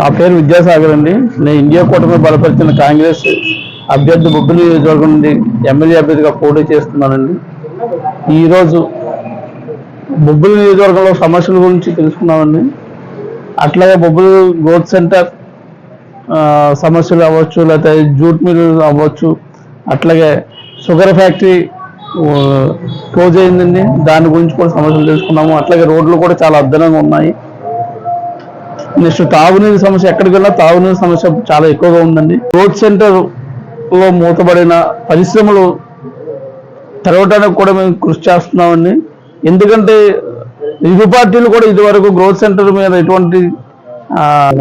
నా పేరు విద్యాసాగర్ అండి. నేను ఇండియా కూటమి బలపరిచిన కాంగ్రెస్ అభ్యర్థి బొబ్బిలి నియోజకవర్గం నుండి ఎమ్మెల్యే అభ్యర్థిగా పోటీ చేస్తున్నానండి. ఈరోజు బొబ్బిలి నియోజకవర్గంలో సమస్యల గురించి తెలుసుకున్నామండి. అట్లాగే బొబ్బిలి గ్రోత్ సెంటర్ సమస్యలు అవ్వచ్చు లేకపోతే జూట్ మిల్ అవ్వచ్చు అట్లాగే షుగర్ ఫ్యాక్టరీ క్లోజ్ అయిందండి. దాని గురించి కూడా సమస్యలు తెలుసుకున్నాము. అట్లాగే రోడ్లు కూడా చాలా అద్భుతంగా ఉన్నాయి. నెక్స్ట్ తాగునీరు సమస్య ఎక్కడికి వెళ్ళినా తాగునీరు సమస్య చాలా ఎక్కువగా ఉందండి. గ్రోత్ సెంటర్లో మూతబడిన పరిశ్రమలు తెరవడానికి కూడా మేము కృషి చేస్తున్నామండి. ఎందుకంటే ఇరు పార్టీలు కూడా ఇదివరకు గ్రోత్ సెంటర్ మీద ఎటువంటి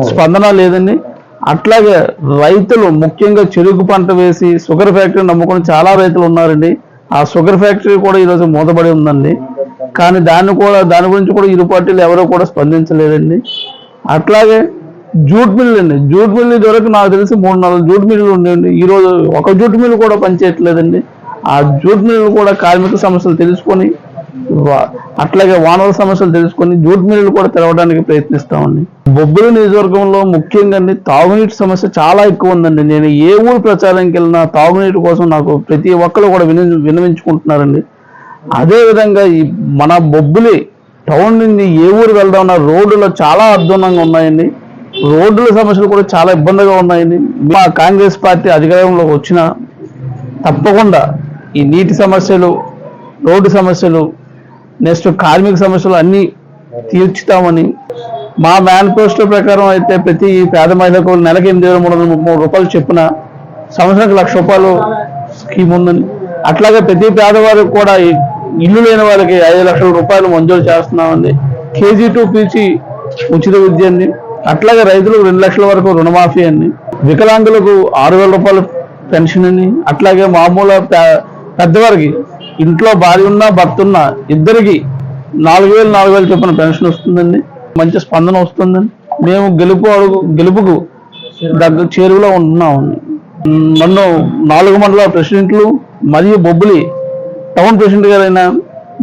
స్పందన లేదండి. అట్లాగే రైతులు ముఖ్యంగా చెరుకు పంట వేసి షుగర్ ఫ్యాక్టరీ నమ్ముకుని చాలా రైతులు ఉన్నారండి. ఆ షుగర్ ఫ్యాక్టరీ కూడా ఈరోజు మూతబడి ఉందండి. కానీ దాన్ని కూడా దాని గురించి కూడా ఇరు పార్టీలు ఎవరో కూడా స్పందించలేదండి. అట్లాగే జూట్ మిల్ అండి. జూట్ మిల్ ఇదివరకు నాకు తెలిసి మూడు నాలుగు జూట్ మిల్లు ఉండేయండి ఈ రోజు ఒక జూట్ మిల్ కూడా పనిచేయట్లేదండి. ఆ జూట్ మిల్ కూడా కార్మిక సమస్యలు తెలుసుకొని వా- అట్లాగే వానర సమస్యలు తెలుసుకొని జూట్ మిల్లు కూడా తెరవడానికి ప్రయత్నిస్తామండి. బొబ్బిలి నియోజకవర్గంలో ముఖ్యంగా అండి తాగునీటి సమస్య చాలా ఎక్కువ ఉందండి. నేను ఏ ఊరు ప్రచారానికి వెళ్ళినా తాగునీటి కోసం నాకు ప్రతి ఒక్కరు కూడా విని వినవించుకుంటున్నారండి అదేవిధంగా ఈ మన బొబ్బిలి టౌన్ నుండి ఏ ఊరు వెళ్దామన్నా రోడ్లు చాలా అద్భుతంగా ఉన్నాయండి. రోడ్ల సమస్యలు కూడా చాలా ఇబ్బందిగా ఉన్నాయండి. మా కాంగ్రెస్ పార్టీ అధికారంలోకి వచ్చిన తప్పకుండా ఈ నీటి సమస్యలు రోడ్డు సమస్యలు నెక్స్ట్ కార్మిక సమస్యలు అన్నీ తీర్చుతామని మా మేనిఫెస్టో ప్రకారం అయితే ప్రతి పేద మహిళకు నెలకి ఎనిమిది వేల మూడు వందల ముప్పై మూడు రూపాయలు చెప్పున సంవత్సరానికి లక్ష రూపాయలు స్కీమ్ ఉందని. అట్లాగే ప్రతి పేదవారికి కూడా ఈ ఇల్లు లేని వాళ్ళకి ఐదు లక్షల రూపాయలు మంజూరు చేస్తున్నామండి. కేజీ టూ పీసీ ఉచిత విద్య అండి. అట్లాగే రైతులకు రెండు లక్షల వరకు రుణమాఫీ అండి. వికలాంగులకు ఆరు వేల రూపాయలు పెన్షన్ అని అట్లాగే మామూలు పే- పెద్దవారికి ఇంట్లో భార్య ఉన్నా భర్త ఉన్నా ఇద్దరికి నాలుగు వేలు నాలుగు వేలు చొప్పున పెన్షన్ వస్తుందండి. మంచి స్పందన వస్తుందండి. మేము గెలుపు అడుగు గెలుపుకు దగ్గర చేరువలో ఉంటున్నామండి నన్ను నాలుగు మండల ప్రెసిడెంట్లు మరియు బొబ్బులి టౌన్ ప్రెసిడెంట్ గారైన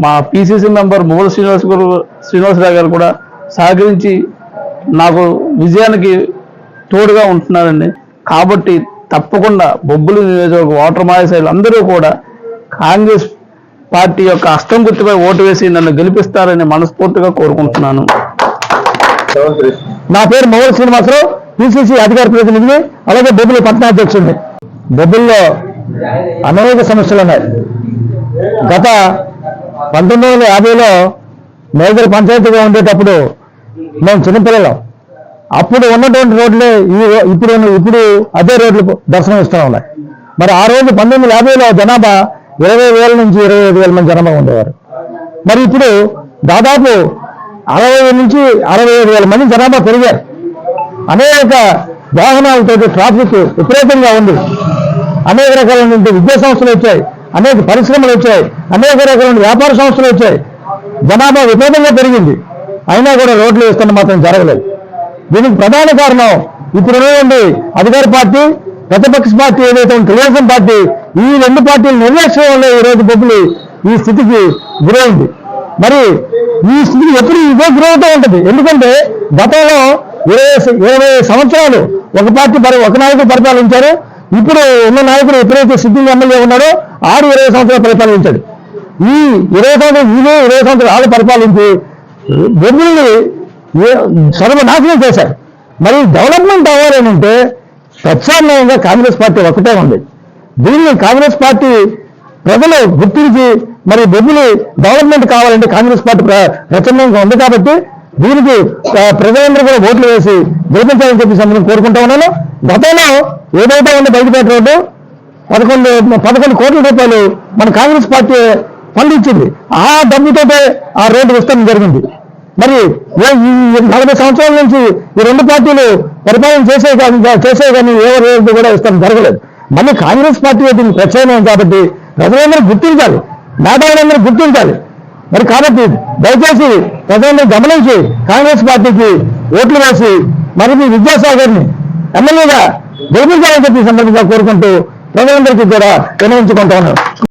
మా పిసిసి మెంబర్ మువ్వల శ్రీనివాస్ గారు శ్రీనివాసరావు గారు కూడా సహకరించి నాకు విజయానికి తోడుగా ఉంటున్నారండి. కాబట్టి తప్పకుండా బొబ్బులు నియోజకవర్గ ఓటర్ మహాశైలు అందరూ కూడా కాంగ్రెస్ పార్టీ యొక్క అష్టం గుర్తుపై ఓటు వేసి నన్ను గెలిపిస్తారని మనస్ఫూర్తిగా కోరుకుంటున్నాను. నా పేరు మోహన్ శ్రీనివాసరావు పిసిసి అధికార ప్రతినిధిని అలాగే బొబ్బులు పట్టణాధ్యక్షుడిని. బొబ్బుల్లో అనేక సమస్యలు ఉన్నాయి. గత పంతొమ్మిది వందల యాభైలో మేజర్ పంచాయతీగా ఉండేటప్పుడు మేము చిన్నపిల్లలు. అప్పుడు ఉన్నటువంటి రోడ్లే ఈ ఇప్పుడు ఇప్పుడు అదే రోడ్లు దర్శనం ఇస్తూ ఉన్నాయి. మరి ఆ రోజు పంతొమ్మిది వందల యాభైలో జనాభా ఇరవై వేల నుంచి ఇరవై ఐదు వేల మంది జనాభా ఉండేవారు. మరి ఇప్పుడు దాదాపు అరవై నుంచి అరవై ఐదు వేల మంది జనాభా పెరిగారు. అనేక వాహనాలతో ట్రాఫిక్ విపరీతంగా ఉంది. అనేక రకాలైనటువంటి విద్యా సంస్థలు వచ్చాయి. అనేక పరిశ్రమలు వచ్చాయి అనేక రకాలైన వ్యాపార సంస్థలు వచ్చాయి. జనాభా విపరీతంగా పెరిగింది. అయినా కూడా రోడ్లు వేస్తున్న మాత్రం జరగలేదు. దీనికి ప్రధాన కారణం ఇప్పుడు ఉన్నటువంటి అధికార పార్టీ ప్రతిపక్ష పార్టీ ఏదైతే తెలుగుదేశం పార్టీ ఈ రెండు పార్టీల నిర్లక్ష్యం వల్ల ఈ రోజు బొబ్బులు ఈ స్థితికి గురైంది. మరి ఈ స్థితి ఎప్పుడు ఇదే గురవుతూ ఉంటుంది? ఎందుకంటే గతంలో ఇరవై ఇరవై సంవత్సరాలు ఒక పార్టీ పరి ఒక నాయకుడు పరిపాలించారు. ఇప్పుడు ఉన్న నాయకుడు ఎప్పుడైతే సిద్ధింగ్ ఎమ్మెల్యే ఉన్నారో ఆరు ఇరవై సంవత్సరాలు పరిపాలించాడు. ఈ ఇరవై సంవత్సరాలు ఇదే ఇరవై సంవత్సరాలు ఆడు పరిపాలించి బొబ్బుల్ని సర్వనాశనం చేశారు మరి డెవలప్మెంట్ అవ్వాలని అంటే ప్రత్యామ్నాయంగా కాంగ్రెస్ పార్టీ ఒకటే ఉంది. దీన్ని కాంగ్రెస్ పార్టీ ప్రజలు గుర్తించి మరి బొబ్బులు డెవలప్మెంట్ కావాలంటే కాంగ్రెస్ పార్టీ ప్ర- ప్రత్యామ్నాయంగా ఉంది కాబట్టి దీనికి ప్రజలందరూ కూడా ఓట్లు వేసి గెలిపించాలని చెప్పి సంబంధం కోరుకుంటా ఉన్నాను. గతంలో ఏదైతే ఉంది బయటపేట రోడ్డు పదకొండు పదకొండు కోట్ల రూపాయలు మన కాంగ్రెస్ పార్టీ ఫండ్ ఇచ్చింది. ఆ డబ్బుతోటే ఆ రోడ్డు విస్తరణ జరిగింది. మరి నలభై సంవత్సరాల నుంచి ఈ రెండు పార్టీలు పరిపాలన చేసే కానీ చేసే కానీ ఏ రోజు కూడా విస్తరణ జరగలేదు. మళ్ళీ కాంగ్రెస్ పార్టీ దీనికి ప్రత్యామ్నాయం కాబట్టి ప్రజలందరూ గుర్తించాలి. మేధావులందరూ గుర్తించాలి. మరి కాబట్టి దయచేసి ప్రజలందరూ గమనించి కాంగ్రెస్ పార్టీకి ఓట్లు వేసి మరి మీ విద్యాసాగర్ని ఎమ్మెల్యేగా గెలిపించాలని చెప్పి సందర్భంగా కోరుకుంటూ ప్రజలందరికీ కూడా వినవించుకుంటా ఉన్నాను